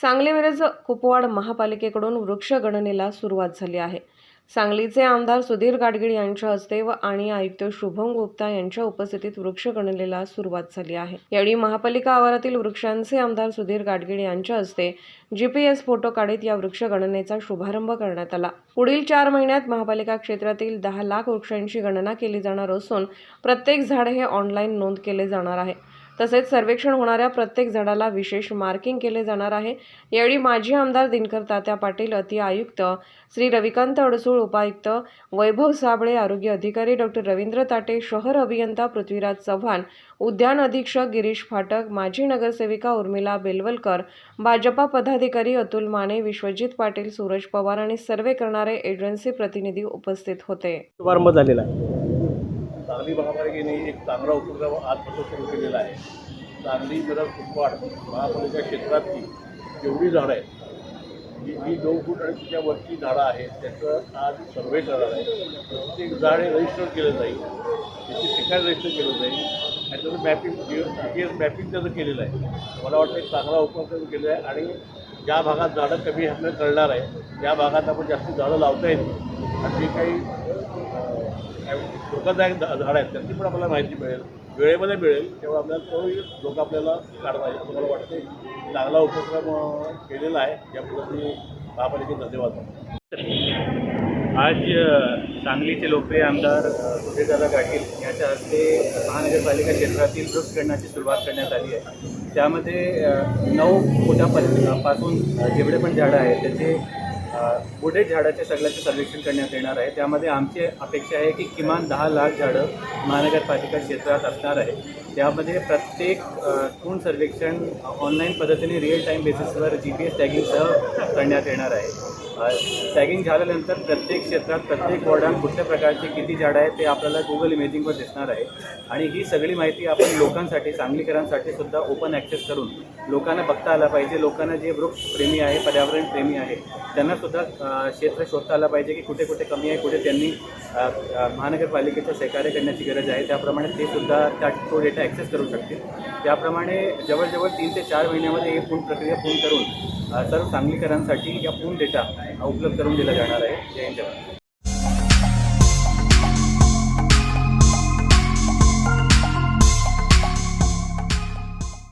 सांगलीवरच कुपवाड महापालिकेकडून वृक्षगणनेला सुरुवात झाली आहे. सांगलीचे आमदार सुधीर गाडगीळ यांच्या हस्ते व आणि आयुक्त शुभम गुप्ता यांच्या उपस्थितीत वृक्षगणनेला सुरुवात झाली आहे. यावेळी महापालिका आवारातील वृक्षांचे आमदार सुधीर गाडगीळ यांच्या हस्ते जीपीएस फोटो काढीत या वृक्षगणनेचा शुभारंभ करण्यात आला. पुढील चार महिन्यात महापालिका क्षेत्रातील दहा लाख वृक्षांची गणना केली जाणार असून प्रत्येक झाड हे ऑनलाईन नोंद केले जाणार आहे. तसेच सर्वेक्षण होणाऱ्या प्रत्येक झाडाला विशेष मार्किंग केले जाणार आहे. यावेळी माजी आमदार दिनकर तात्या पाटील अति आयुक्त श्री रविकांत अडसूळ उपायुक्त वैभव साबळे आरोग्य अधिकारी डॉक्टर रवींद्र ताटे शहर अभियंता पृथ्वीराज चव्हाण उद्यान अधीक्षक गिरीश फाटक माजी नगरसेविका उर्मिला बेलवलकर भाजपा पदाधिकारी अतुल माने विश्वजित पाटील सूरज पवार आणि सर्वे करणारे एजन्सी प्रतिनिधी उपस्थित होते. शुभारंभ झालेला सांगली महापालिकेने एक चांगला उपक्रम आजपासून सुरू केलेला आहे. सांगली मिरज कुपवाड महापालिका क्षेत्रातली जेवढी झाडं आहेत जी जी नऊ फूट आणि तिच्यावरची झाडं आहेत त्याचं आज सर्वे करणार आहे. प्रत्येक झाड हे रजिस्टर केलं जाईल त्याची ठिकाण रजिस्टर केलं जाईल आणि त्याचं मॅपिंग जी एस मॅपिंग त्याचं केलेलं आहे. मला वाटतं एक चांगला उपक्रम केलेला आहे आणि ज्या भागात झाडं कमी आपल्याला कळणार आहे त्या भागात आपण जास्त झाडं लावता येतील. आणि जे काही धोकादायक झा- झाडं आहेत. त्यांची पण आपल्याला माहिती मिळेल. वेळेमध्ये मिळेल तेव्हा आपल्याला तोही धोका आपल्याला काढता येईल असं मला वाटते चांगला उपक्रम केलेला आहे. या पद्धतीने महापालिकेत धन्यवाद आज सांगलीचे लोकप्रिय आमदार सुधीरदादा गाडगीळ यांच्या हस्ते महानगरपालिका क्षेत्रातील वृक्षगणनाची सुरुवात करण्यात आली आहे. त्यामध्ये नऊ नऊ पासून जेवढे पण झाडं आहेत त्याचे अ, झाडाचे सगळ्याचे सर्वेक्षण करण्यात येणार आहे. त्यामध्ये आमची अपेक्षा आहे की किमान दहा लाख झाडं महानगरपालिका क्षेत्रात असणार आहे. त्यामध्ये प्रत्येक तूण सर्वेक्षण ऑनलाईन पद्धतीने रिअल टाईम बेसिसवर जी पी एस टॅगिंगसह करण्यात येणार आहे. टॅगिंग झाल्यानंतर प्रत्येक क्षेत्रात प्रत्येक वॉर्डात कुठल्या प्रकारचे किती झाडं आहेत ते आपल्याला गुगल इमेजिंगवर दिसणार आहे. आणि ही सगळी माहिती आपण लोकांसाठी सांगलीकरांसाठी सुद्धा ओपन ॲक्सेस करून लोकांना बघता आला पाहिजे. लोकांना जे वृक्षप्रेमी आहे पर्यावरण प्रेमी आहे त्यांना सुद्धा क्षेत्र शोधता आलं पाहिजे की कुठे कुठे कमी आहे कुठे त्यांनी महानगरपालिकेचं सहकार्य करण्याची गरज आहे. त्याप्रमाणे ते सुद्धा त्या तो डेटा ॲक्सेस करू शकतील. त्याप्रमाणे जवळजवळ तीन ते चार महिन्यामध्ये ही पूर्ण प्रक्रिया पूर्ण करून सर्व सांगलीकरांसाठी या पूर्ण डेटा उपलब्ध करून दिला जाणार आहे. जय हिंद.